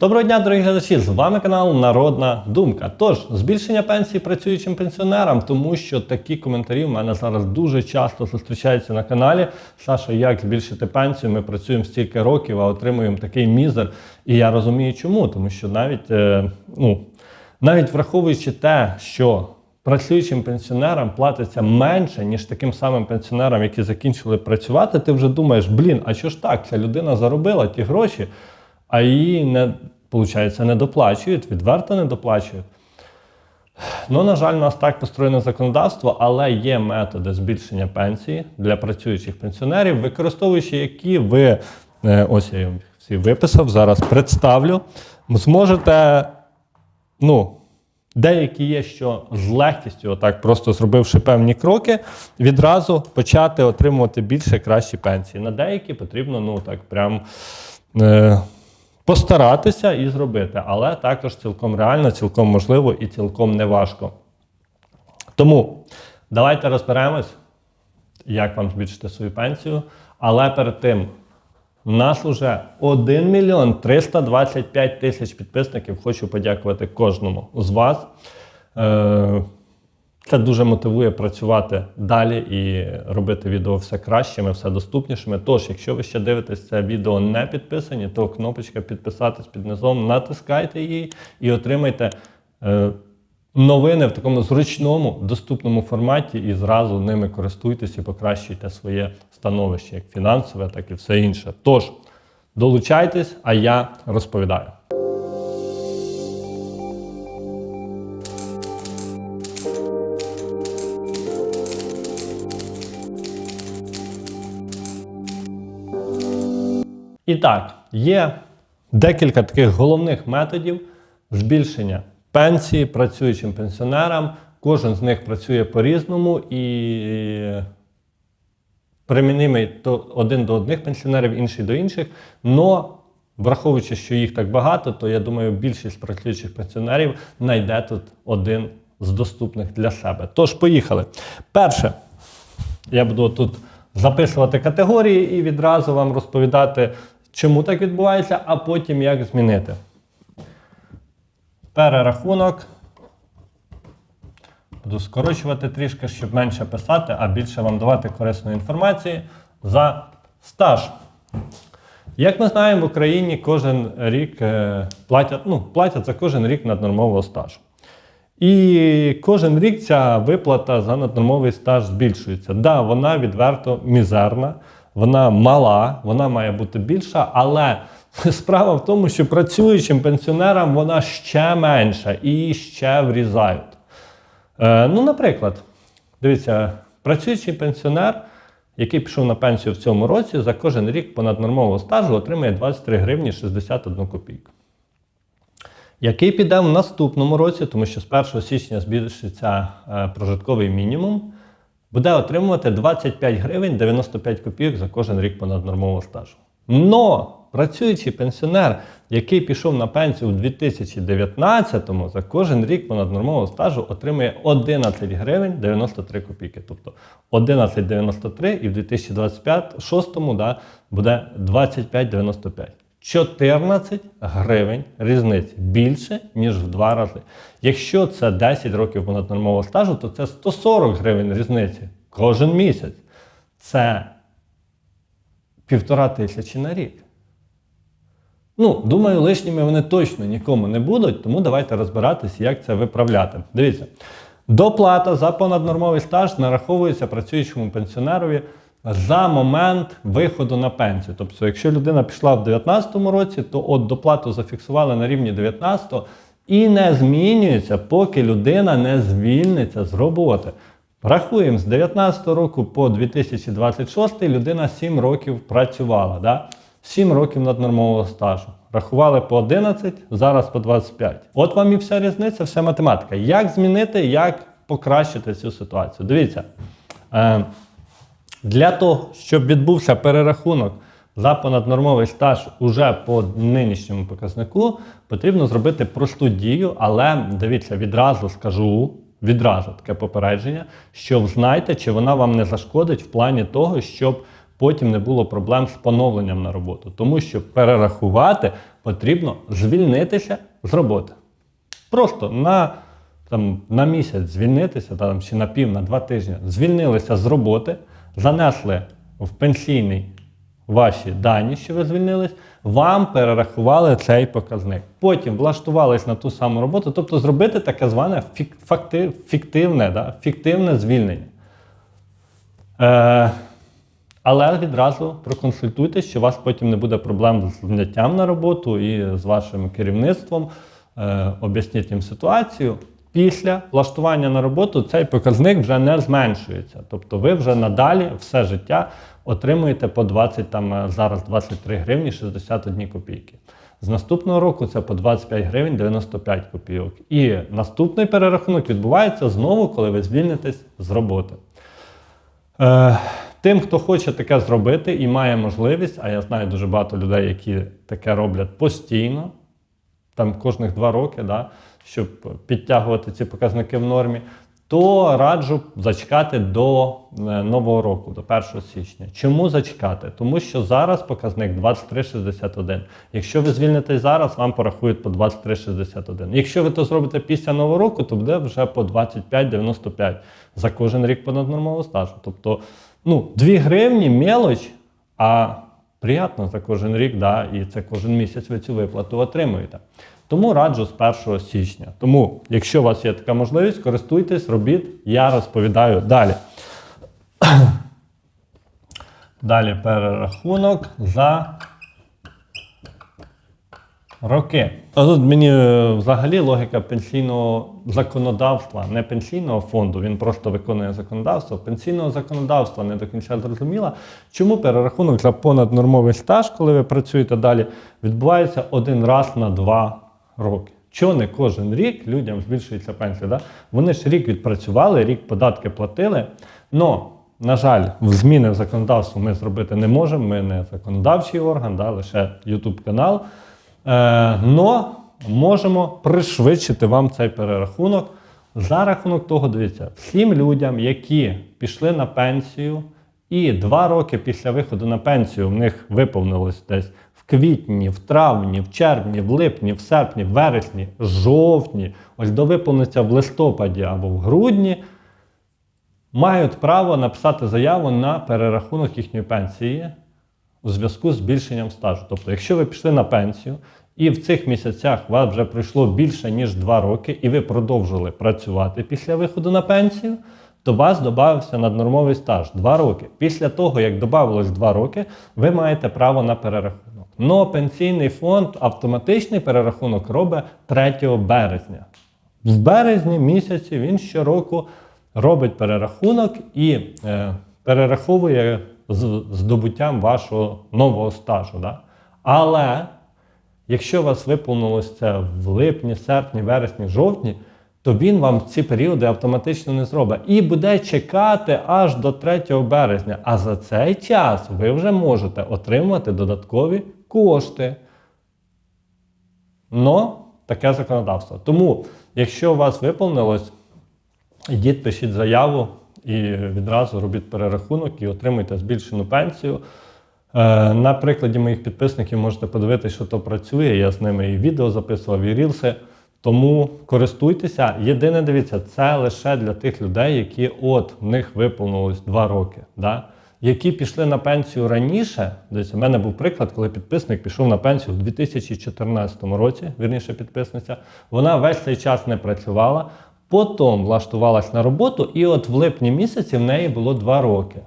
Доброго дня, дорогі глядачі! З вами канал Народна Думка. Тож, збільшення пенсії працюючим пенсіонерам, тому що такі коментарі в мене зараз дуже часто зустрічаються на каналі. Саша, як збільшити пенсію? Ми працюємо стільки років, а отримуємо такий мізер. І я розумію, чому. Тому що навіть, е, ну, навіть враховуючи те, що працюючим пенсіонерам платиться менше, ніж таким самим пенсіонерам, які закінчили працювати, ти вже думаєш, блін, а що ж так? Ця людина заробила ті гроші, а її не, виходить, не доплачують, відверто не доплачують. Ну, на жаль, у нас так построєне законодавство, але є методи збільшення пенсії для працюючих пенсіонерів, використовуючи які ви, е, ось я їм всі виписав, зараз представлю, зможете, ну, деякі є, що з легкістю, отак просто зробивши певні кроки, відразу почати отримувати більше кращі пенсії. На деякі потрібно, ну так, прям. Е, постаратися і зробити, але також цілком реально, цілком можливо і цілком неважко. Тому давайте розберемось, як вам збільшити свою пенсію. Але перед тим, у нас вже 1 мільйон 325 тисяч підписників. Хочу подякувати кожному з вас. Це дуже мотивує працювати далі і робити відео все кращими, все доступнішими. Тож, якщо ви ще дивитесь це відео не підписані, то кнопочка підписатись під низом, натискайте її і отримайте е, новини в такому зручному, доступному форматі, і зразу ними користуйтесь і покращуйте своє становище, як фінансове, так і все інше. Тож, долучайтесь, а я розповідаю. І так, є декілька таких головних методів збільшення пенсії працюючим пенсіонерам. Кожен з них працює по-різному і примінимий то один до одних пенсіонерів, інший до інших. Но враховуючи, що їх так багато, то я думаю, більшість працюючих пенсіонерів знайде тут один з доступних для себе. Тож, поїхали. Перше, я буду тут записувати категорії і відразу вам розповідати, чому так відбувається, а потім як змінити. Перерахунок. Буду скорочувати трішки, щоб менше писати, а більше вам давати корисної інформації за стаж. Як ми знаємо, в Україні кожен рік е, платять, ну, платять за кожен рік наднормового стажу. І кожен рік ця виплата за наднормовий стаж збільшується. Так, да, вона відверто мізерна, вона мала, вона має бути більша, але справа в тому, що працюючим пенсіонерам вона ще менша і ще врізають. Е, ну, наприклад, дивіться, працюючий пенсіонер, який пішов на пенсію в цьому році, за кожен рік понаднормового стажу отримує 23 гривні 61 копійку який піде в наступному році, тому що з 1 січня збільшиться е, прожитковий мінімум, буде отримувати 25 гривень 95 копійок за кожен рік понаднормового стажу. Но працюючий пенсіонер, який пішов на пенсію у 2019-му, за кожен рік понаднормового стажу отримує 11 гривень 93 копійки. Тобто 11,93 і в 2026-му да, буде 25,95. 14 гривень різниці більше, ніж в два рази. Якщо це 10 років понаднормового стажу, то це 140 гривень різниці кожен місяць. Це півтора тисячі на рік. Ну, думаю, лишніми вони точно нікому не будуть, тому давайте розбиратися, як це виправляти. Дивіться, доплата за понаднормовий стаж нараховується працюючому пенсіонерові за момент виходу на пенсію. Тобто, якщо людина пішла в 2019 році, то от доплату зафіксували на рівні 19 і не змінюється, поки людина не звільниться з роботи. Рахуємо, з 19 року по 2026 людина 7 років працювала. Да? 7 років наднормового стажу. Рахували по 11, зараз по 25. От вам і вся різниця, вся математика. Як змінити, як покращити цю ситуацію? Дивіться. Е, для того, щоб відбувся перерахунок за понаднормовий стаж уже по нинішньому показнику, потрібно зробити просту дію, але дивіться, відразу скажу, відразу таке попередження, що знайте, чи вона вам не зашкодить в плані того, щоб потім не було проблем з поновленням на роботу. Тому що перерахувати потрібно звільнитися з роботи. Просто на, там, на місяць звільнитися, там, чи на пів, на два тижні, звільнилися з роботи, занесли в пенсійний ваші дані, що ви звільнились, вам перерахували цей показник. Потім влаштувались на ту саму роботу, тобто зробити таке зване фік- факти- фіктивне, да, фіктивне звільнення. Е, але відразу проконсультуйтесь, що у вас потім не буде проблем з зняттям на роботу і з вашим керівництвом. Е, об'ясніть їм ситуацію. Після влаштування на роботу цей показник вже не зменшується. Тобто ви вже надалі все життя отримуєте по 20, там е, зараз 23 гривні 61 копійки. З наступного року це по 25 гривень 95 копійок. І наступний перерахунок відбувається знову, коли ви звільнитесь з роботи. Е, тим, хто хоче таке зробити і має можливість, а я знаю дуже багато людей, які таке роблять постійно, там кожних два роки, да, щоб підтягувати ці показники в нормі, то раджу зачекати до е, нового року, до 1 січня. Чому зачекати? Тому що зараз показник 23,61. Якщо ви звільнитесь зараз, вам порахують по 23,61. Якщо ви то зробите після нового року, то буде вже по 25,95 за кожен рік понаднормового стажу. Тобто, ну, 2 гривні мелоч, а приємно за кожен рік, да, і це кожен місяць ви цю виплату отримуєте. Тому раджу з 1 січня. Тому, якщо у вас є така можливість, користуйтесь, робіть, я розповідаю далі. Далі перерахунок за роки. А тут мені е, взагалі логіка пенсійного законодавства, не пенсійного фонду, він просто виконує законодавство. Пенсійного законодавства не до кінця зрозуміла, чому перерахунок за понаднормовий стаж, коли ви працюєте далі, відбувається один раз на два роки. Чого не кожен рік людям збільшується пенсія? Да? Вони ж рік відпрацювали, рік податки платили. Но, на жаль, зміни в законодавство ми зробити не можемо. Ми не законодавчий орган, да, лише YouTube канал. Е, но можемо пришвидшити вам цей перерахунок. За рахунок того, дивіться, всім людям, які пішли на пенсію, і два роки після виходу на пенсію в них виповнилось десь в квітні, в травні, в червні, в липні, в серпні, в вересні, жовтні, ось до виповниться в листопаді або в грудні, мають право написати заяву на перерахунок їхньої пенсії у зв'язку з збільшенням стажу. Тобто, якщо ви пішли на пенсію і в цих місяцях вас вже пройшло більше ніж 2 роки, і ви продовжили працювати після виходу на пенсію, то вас додався наднормовий стаж 2 роки. Після того, як додавалось 2 роки, ви маєте право на перерахунок. Но пенсійний фонд автоматичний перерахунок робить 3 березня. В березні місяці він щороку робить перерахунок і е, перераховує з здобуттям вашого нового стажу. Да? Але якщо у вас виповнилось це в липні, серпні, вересні, жовтні, то він вам ці періоди автоматично не зробить. І буде чекати аж до 3 березня. А за цей час ви вже можете отримати додаткові кошти. Но таке законодавство. Тому, якщо у вас виповнилось, ідіть, пишіть заяву і відразу робіть перерахунок і отримуйте збільшену пенсію. Е, На прикладі моїх підписників можете подивитися, що то працює. Я з ними і відео записував, і рілси. Тому користуйтеся. Єдине, дивіться, це лише для тих людей, які от в них виповнилось 2 роки. Да? Які пішли на пенсію раніше. Десь у мене був приклад, коли підписник пішов на пенсію у 2014 році, вірніше підписниця. Вона весь цей час не працювала, потім влаштувалась на роботу, і от в липні місяці в неї було 2 роки.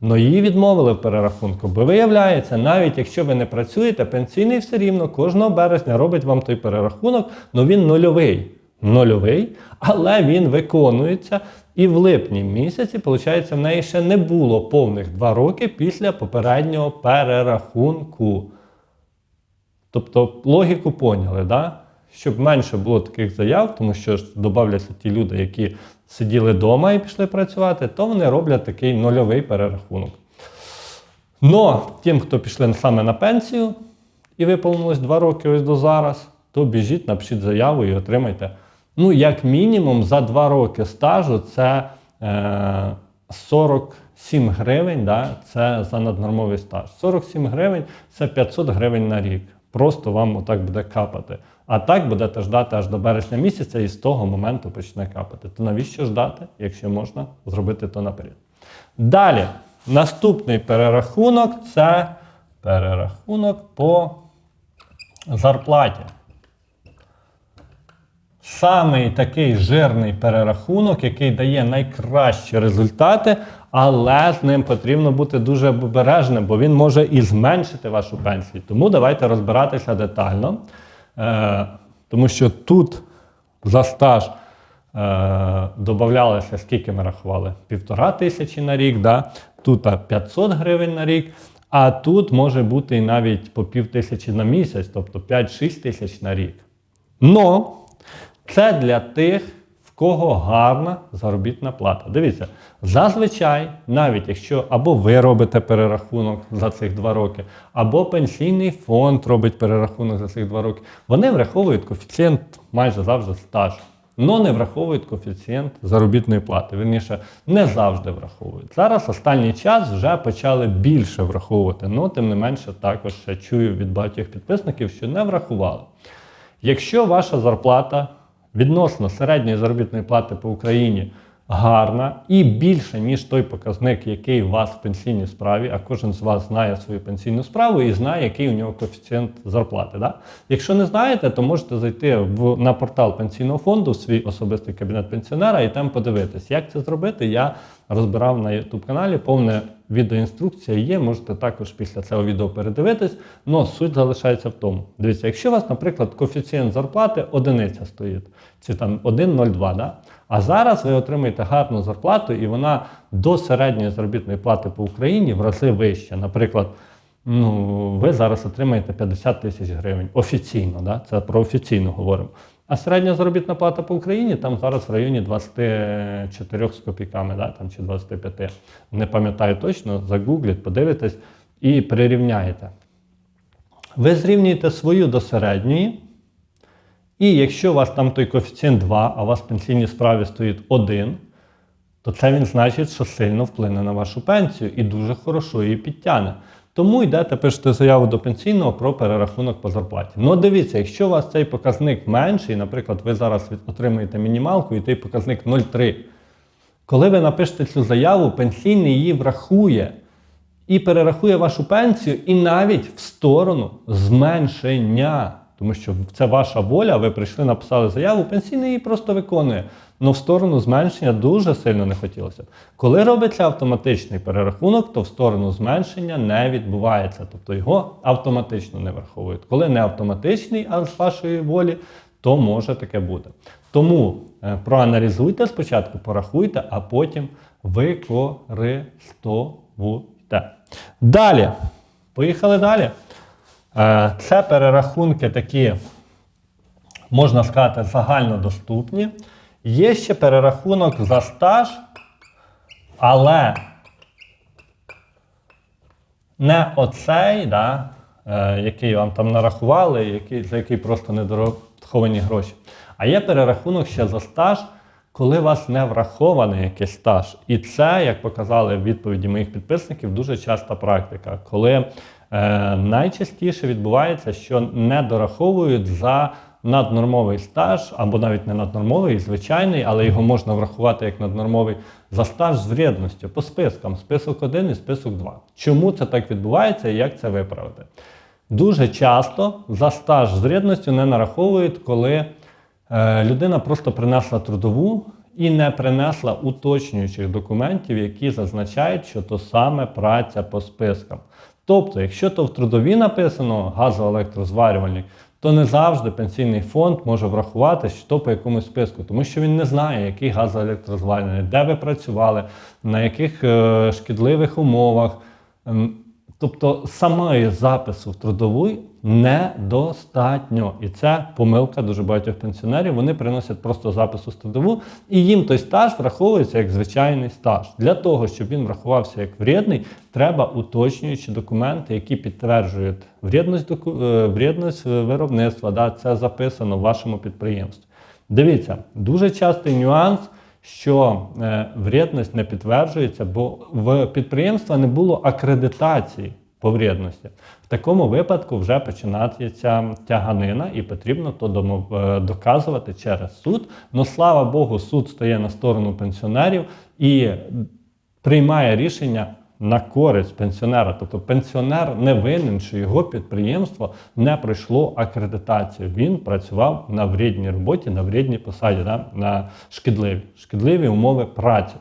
Но її відмовили в перерахунку, бо виявляється, навіть якщо ви не працюєте, пенсійний все рівно кожного березня робить вам той перерахунок, але він нульовий. Нульовий, але він виконується. І в липні місяці, виходить, в неї ще не було повних два роки після попереднього перерахунку. Тобто логіку поняли, да? Щоб менше було таких заяв, тому що ж додавляться ті люди, які сиділи вдома і пішли працювати, то вони роблять такий нульовий перерахунок. Но тим, хто пішли саме на пенсію і виповнилось 2 роки ось до зараз, то біжіть, напишіть заяву і отримайте. Ну, як мінімум, за 2 роки стажу це е, 47 гривень да, це за наднормовий стаж. 47 гривень це 500 гривень на рік. Просто вам отак буде капати. А так будете ждати аж до березня місяця і з того моменту почне капати. То навіщо ждати, якщо можна зробити то наперед? Далі, наступний перерахунок це перерахунок по зарплаті. Самий такий жирний перерахунок, який дає найкращі результати, але з ним потрібно бути дуже обережним, бо він може і зменшити вашу пенсію. Тому давайте розбиратися детально. Е, тому що тут за стаж е, додавалося, скільки ми рахували? Півтора тисячі на рік, да? тут 500 гривень на рік, а тут може бути і навіть по пів тисячі на місяць, тобто 5-6 тисяч на рік. Но це для тих, кого гарна заробітна плата. Дивіться, зазвичай, навіть якщо або ви робите перерахунок за цих два роки, або пенсійний фонд робить перерахунок за цих два роки, вони враховують коефіцієнт майже завжди стаж. Но не враховують коефіцієнт заробітної плати. Вірніше, не завжди враховують. Зараз останній час вже почали більше враховувати. Ну, тим не менше, також ще чую від багатьох підписників, що не врахували. Якщо ваша зарплата відносно середньої заробітної плати по Україні гарна і більше, ніж той показник, який у вас в пенсійній справі, а кожен з вас знає свою пенсійну справу і знає, який у нього коефіцієнт зарплати. Да? Якщо не знаєте, то можете зайти в, на портал пенсійного фонду, в свій особистий кабінет пенсіонера і там подивитись. Як це зробити, я розбирав на YouTube каналі. Повне відеоінструкція є. Можете також після цього відео передивитись. але суть залишається в тому. Дивіться, якщо у вас, наприклад, коефіцієнт зарплати одиниця стоїть, чи там 1,02, да? А зараз ви отримаєте гарну зарплату, і вона до середньої заробітної плати по Україні в рази вища. Наприклад, ну, ви зараз отримаєте 50 тисяч гривень офіційно, да? це про офіційно говоримо. А середня заробітна плата по Україні там зараз в районі 24 з копійками, да? там, чи 25. Не пам'ятаю точно, загугліть, подивитесь і прирівняєте. Ви зрівнюєте свою до середньої. І якщо у вас там той коефіцієнт 2, а у вас в пенсійній справі стоїть 1, то це він значить, що сильно вплине на вашу пенсію і дуже хорошо її підтягне. Тому йдете, пишете заяву до пенсійного про перерахунок по зарплаті. Ну дивіться, якщо у вас цей показник менший, наприклад, ви зараз отримуєте мінімалку і той показник 0,3. Коли ви напишете цю заяву, пенсійний її врахує і перерахує вашу пенсію, і навіть в сторону зменшення. Тому що це ваша воля, ви прийшли, написали заяву, пенсійний її просто виконує. але в сторону зменшення дуже сильно не хотілося. Коли робиться автоматичний перерахунок, то в сторону зменшення не відбувається. Тобто його автоматично не враховують. Коли не автоматичний, а з вашої волі, то може таке бути. Тому е, проаналізуйте спочатку, порахуйте, а потім використовуйте. Далі. Поїхали далі. Е, Це перерахунки такі, можна сказати, загальнодоступні. Є ще перерахунок за стаж, але не оцей, да, е, який вам там нарахували, який, за який просто недораховані гроші. А є перерахунок ще за стаж, коли у вас не врахований якийсь стаж. І це, як показали відповіді моїх підписників, дуже часта практика, коли е, найчастіше відбувається, що не дораховують за наднормовий стаж, або навіть не наднормовий, звичайний, але його можна врахувати як наднормовий за стаж з вредністю по спискам, список 1 і список 2. Чому це так відбувається і як це виправити? Дуже часто за стаж з вредністю не нараховують, коли е, людина просто принесла трудову і не принесла уточнюючих документів, які зазначають, що то саме праця по спискам. Тобто, якщо то в трудові написано газоелектрозварювальник, то не завжди пенсійний фонд може врахувати, що по якомусь списку, тому що він не знає, який газоелектрозварювальник, де ви працювали, на яких е, шкідливих умовах. Ем, Тобто самої запису в трудовий недостатньо. І це помилка дуже багатьох пенсіонерів. Вони приносять просто запис у трудову, і їм той стаж враховується як звичайний стаж. Для того, щоб він врахувався як вредний, треба уточнюючі документи, які підтверджують вредність, доку- е, вредність виробництва. Да, це записано в вашому підприємстві. Дивіться, дуже частий нюанс, що е, вредність не підтверджується, бо в підприємства не було акредитації по. В такому випадку вже починається тяганина, і потрібно то е, доказувати через суд. Ну слава Богу, суд стає на сторону пенсіонерів і приймає рішення на користь пенсіонера. Тобто пенсіонер не винен, що його підприємство не пройшло акредитацію. Він працював на вредній роботі, на вредній посаді, да? на шкідливі, шкідливі умови праці.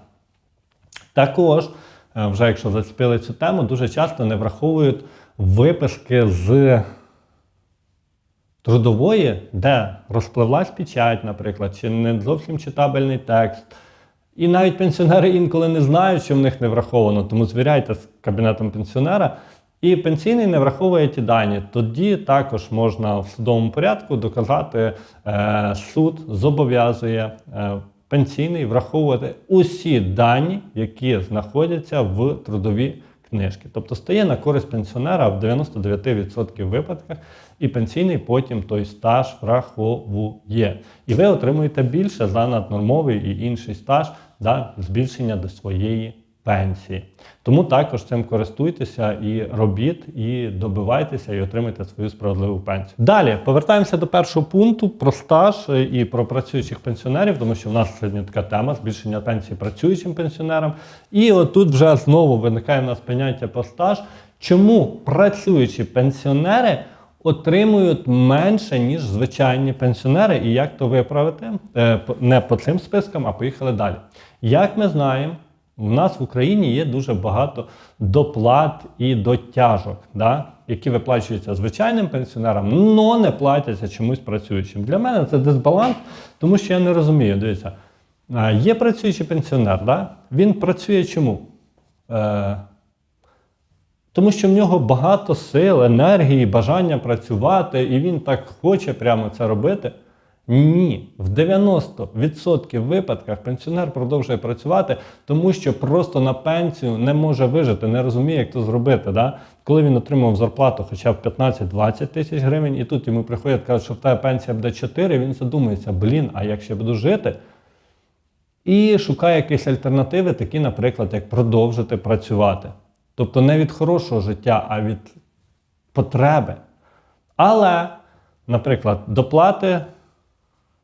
Також, вже якщо зацепили цю тему, дуже часто не враховують виписки з трудової, де розпливлась печать, наприклад, чи не зовсім читабельний текст. І навіть пенсіонери інколи не знають, що в них не враховано, тому звіряйте з кабінетом пенсіонера. І пенсійний не враховує ті дані. Тоді також можна в судовому порядку доказати, е, суд зобов'язує е, пенсійний враховувати усі дані, які знаходяться в трудовій книжці. Тобто стає на користь пенсіонера в 99% випадках, і пенсійний потім той стаж враховує. І ви отримуєте більше за наднормовий і інший стаж да, збільшення до своєї пенсії. Тому також цим користуйтеся і робіть, і добивайтеся, і отримайте свою справедливу пенсію. Далі повертаємося до першого пункту про стаж і про працюючих пенсіонерів, тому що в нас сьогодні така тема збільшення пенсії працюючим пенсіонерам. І отут вже знову виникає в нас поняття про стаж. Чому працюючі пенсіонери отримують менше, ніж звичайні пенсіонери, і як то виправити? Е, Не по цим спискам, а поїхали далі. Як ми знаємо, у нас в Україні є дуже багато доплат і дотяжок, да? які виплачуються звичайним пенсіонерам, але не платяться чомусь працюючим. Для мене це дисбаланс, тому що я не розумію. Дивіться, є працюючий пенсіонер, да? він працює чому? Е, тому що в нього багато сил, енергії, бажання працювати, і він так хоче прямо це робити. Ні, в 90% випадках пенсіонер продовжує працювати, тому що просто на пенсію не може вижити, не розуміє, як то зробити. Да? Коли він отримав зарплату хоча б 15-20 тисяч гривень, і тут йому приходять, кажуть, що в тебе пенсія буде 4, він задумується, блін, а як ще буду жити? І шукає якісь альтернативи, такі, наприклад, як продовжити працювати. Тобто не від хорошого життя, а від потреби. Але, наприклад, доплати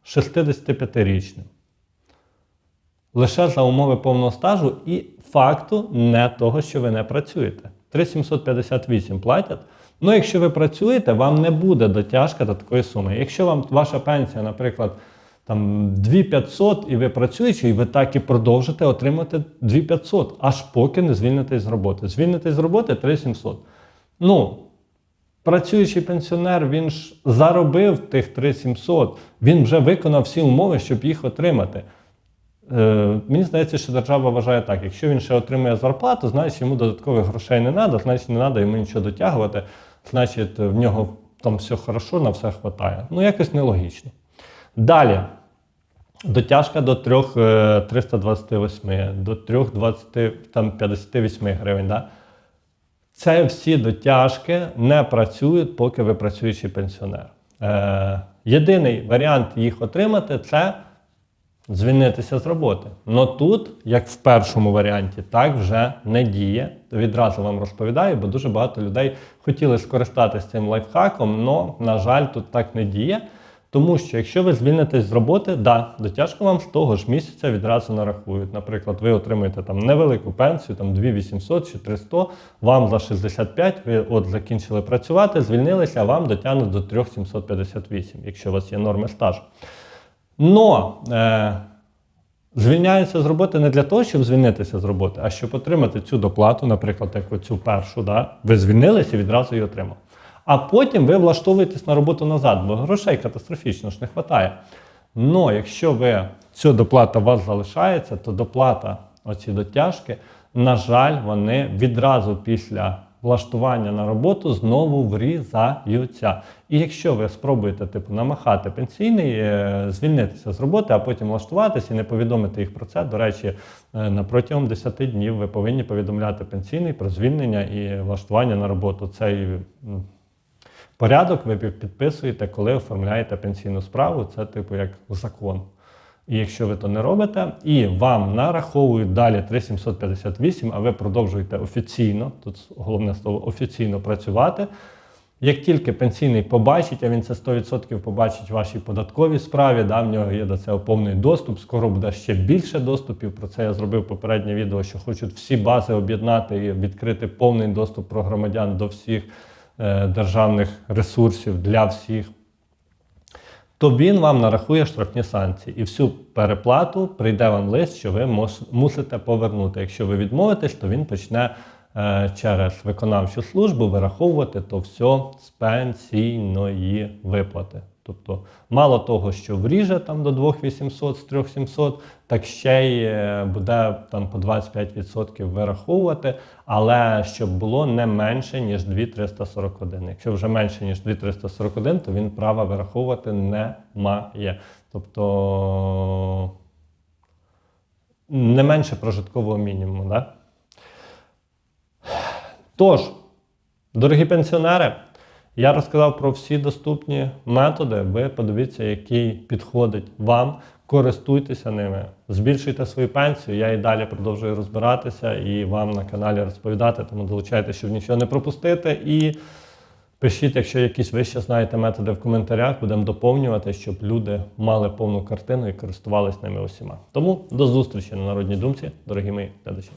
65-річним. Лише за умови повного стажу і факту не того, що ви не працюєте. 3758 платять. Ну, якщо ви працюєте, вам не буде дотяжка до такої суми. Якщо вам ваша пенсія, наприклад, там 2500 і ви працюючи, і ви так і продовжите отримати 2500, аж поки не звільнитесь з роботи. Звільнитесь з роботи 3700. Ну, працюючий пенсіонер, він ж заробив тих 3700, він вже виконав всі умови, щоб їх отримати. Е, мені здається, що держава вважає так: якщо він ще отримує зарплату, значить йому додаткових грошей не треба, значить не треба йому нічого дотягувати, значить в нього там все хорошо, на все вистачає. Ну, якось нелогічно. Далі. Дотяжка до 3, е, 328, до 3, там, 58 гривень. Да? Це всі дотяжки не працюють, поки ви працюючий пенсіонер. Е, єдиний варіант їх отримати це звільнитися з роботи. Но тут, як в першому варіанті, так вже не діє. Відразу вам розповідаю, бо дуже багато людей хотіли скористатися цим лайфхаком, але, на жаль, тут так не діє. Тому що якщо ви звільнитесь з роботи, да, дотяжку вам з того ж місяця відразу нарахують. Наприклад, ви отримуєте там невелику пенсію, там 2800 чи 300, вам за 65, ви от закінчили працювати, звільнилися, а вам дотягнуть до 3758, якщо у вас є норми стажу. Но е, звільняються з роботи не для того, щоб звільнитися з роботи, а щоб отримати цю доплату, наприклад, як оцю першу, да? ви звільнилися і відразу її отримали. А потім ви влаштовуєтесь на роботу назад, бо грошей катастрофічно ж не вистачає. Но якщо ви ця доплата у вас залишається, то доплата, оці дотяжки, на жаль, вони відразу після влаштування на роботу знову врізаються. І якщо ви спробуєте типу намахати пенсійний, е, звільнитися з роботи, а потім влаштуватися і не повідомити їх про це. До речі, е, на протягом 10 днів ви повинні повідомляти пенсійний про звільнення і влаштування на роботу. Цей м, порядок ви під- підписуєте, коли оформляєте пенсійну справу. Це типу як закон. І якщо ви то не робите, і вам нараховують далі 3758, а ви продовжуєте офіційно, тут головне слово офіційно працювати. Як тільки пенсійний побачить, а він це 100% побачить в вашій податковій справі, да, в нього є до цього повний доступ. Скоро буде ще більше доступів. Про це я зробив попереднє відео, що хочуть всі бази об'єднати і відкрити повний доступ про громадян до всіх державних ресурсів для всіх то він вам нарахує штрафні санкції. І всю переплату прийде вам лист, що ви мусите повернути. Якщо ви відмовитесь, то він почне е, через виконавчу службу вираховувати то все з пенсійної виплати. Тобто, мало того, що вріже там до 2800 з 3700, так ще й е, буде там по 25% вираховувати, але щоб було не менше, ніж 2341. Якщо вже менше, ніж 2341, то він права вираховувати не має. Тобто не менше прожиткового мінімуму. Да? Тож, дорогі пенсіонери, я розказав про всі доступні методи. Ви подивіться, який підходить вам. Користуйтеся ними, збільшуйте свою пенсію. Я і далі продовжую розбиратися і вам на каналі розповідати. Тому долучайтеся, щоб нічого не пропустити. І пишіть, якщо якісь ви ще знаєте методи в коментарях, будемо доповнювати, щоб люди мали повну картину і користувалися ними усіма. Тому до зустрічі на народній думці, дорогі мої глядачі.